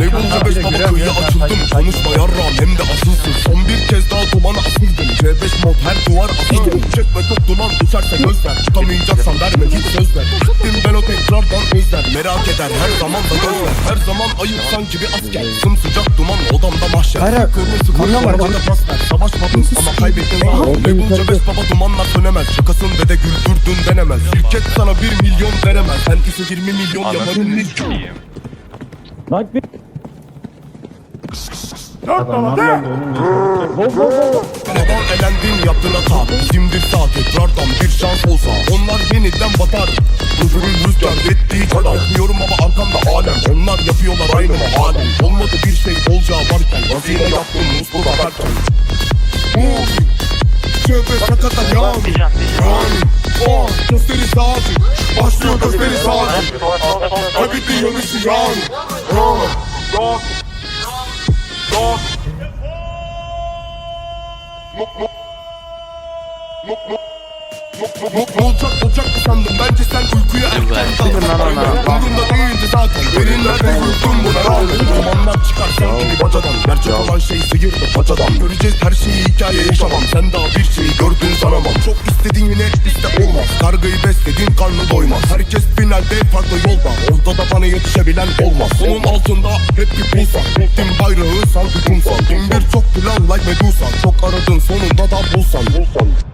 Label'ca beş baba kuyuya açıldım Konuşma yarrağım hem de asılsın Son bir kez daha dumana asıldım C5 mod her duvar asıldım Çekme çok duman düşerse gözler Tutamayacaksan verme Gittim tekrardan özler Merak eder her zaman da gözler Her zaman ayıp sanki bir asker Sımsıcak duman odamda mahşer. Hayır, Kırmızı kırmızı pas ver Savaşmadın ama kaybettin. Zaman Label'ca beş baba dumanlar sönemez Şakasın ve de güldürdün denemez. Şirket sana bir milyon veremez Sen ise 20 milyon yaparın ilk Lan bir Neden elendin yaptın hata Bizimdir sağ tekrardan bir şans olsa Onlar yeniden batar. Huzurun rüzgar ettiği kadar Yapmıyorum ama arkamda alem. Onlar yapıyorlar aynı halem Olmadı bir şey olacağı varken Hazine yaptım Mustafa derken Moving Şöyle sakata yani Yani Oh gösteri saati Başlıyor gösteri saati Kaybettin yanışı yani Ah, Olacak olacak mı sandın? Bence sen uykuya erken daldın Umurumda değildi zaten. Derinlerde yuttum buna rağmen Romanlar çıkar sen gibi bacadan. Gerçek olan şey sıyırdı paçadan Göreceğiz her şeyi hikaye yaşamam Sen daha bir şeyi gördün sanamam. Çok istediğin yine liste olmaz. Kargayı besledin karnı doymaz. Herkes finalde farklı yolda Ortada bana yetişebilen olmaz. Onun altında hep bir pulsar Gittim bayrağı sanki kumsal. Bin bir çok plan like Medusa. Çok aradın sonunda da bulsan bulsan